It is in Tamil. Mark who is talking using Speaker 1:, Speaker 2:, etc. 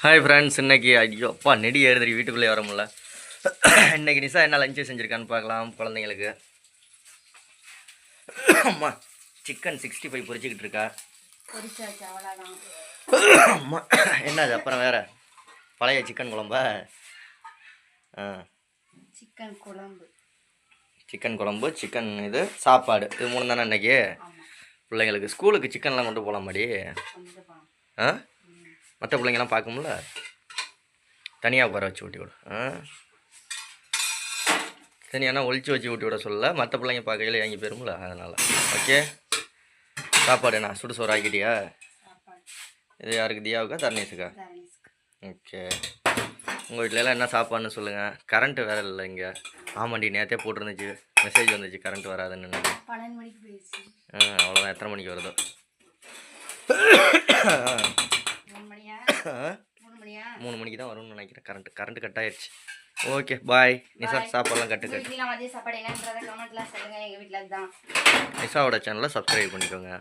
Speaker 1: ஹாய் ஃப்ரெண்ட்ஸ் இன்னைக்கு ஐயோ அப்பா நெடி ஏறுதுரி வீட்டுக்குள்ளே வர முடியல. இன்னைக்கு நிசா என்ன லஞ்சு செஞ்சுருக்கான்னு பார்க்கலாம் குழந்தைங்களுக்கு. அம்மா சிக்கன் சிக்ஸ்டி ஃபைவ் பொரிச்சிக்கிட்டு இருக்கா அம்மா என்னது அப்புறம் வேற? பழைய சிக்கன் குழம்பா? ஆ.
Speaker 2: சிக்கன் குழம்பு.
Speaker 1: சிக்கன் குழம்பு சிக்கன் இது சாப்பாடு. இது மூணு தானே இன்னைக்கு?
Speaker 2: ஆமாம்
Speaker 1: பிள்ளைங்களுக்கு ஸ்கூலுக்கு சிக்கன்லாம் கொண்டு போகலாமாடி
Speaker 2: கொஞ்சம் பா
Speaker 1: ஆ? மற்ற பிள்ளைங்கலாம் பார்க்கும்ல? தனியாக உட்கார வச்சு ஊட்டி விடு. ஆ? தனியானா ஒழிச்சு வச்சு ஊட்டி விட சொல்லல. மற்ற பிள்ளைங்க பார்க்கையில வாங்கி போயிரும்ல அதனால். ஓகே? சாப்பாடு என்ன? சுடு சோறு ஆக்கிட்டியா? இது யாருக்கு? தியாவுக்கா தர்ணீஸுக்கா? ஓகே. உங்கள் வீட்டிலலாம் என்ன சாப்பாடுன்னு சொல்லுங்கள் கரண்ட்டு வேறு இல்லை இங்கே. ஆமாண்டி நேற்றே போட்டிருந்துச்சு. மெசேஜ் வந்துச்சு கரண்ட் வராதுன்னு. ஆ அவ்வளோதான் எத்தனை மணிக்கு வருதோ?
Speaker 2: மூணு
Speaker 1: மணிக்கு தான் வரும்னு நினைக்கிறேன். கரண்ட் கரண்ட் கட் ஆயிடுச்சு ஓகே பாய்
Speaker 2: Bye.
Speaker 1: சாப்பாடுலாம் கட்டு கட்டு நிசாவோட சேனலை சப்ஸ்கிரைப் பண்ணிக்கோங்க.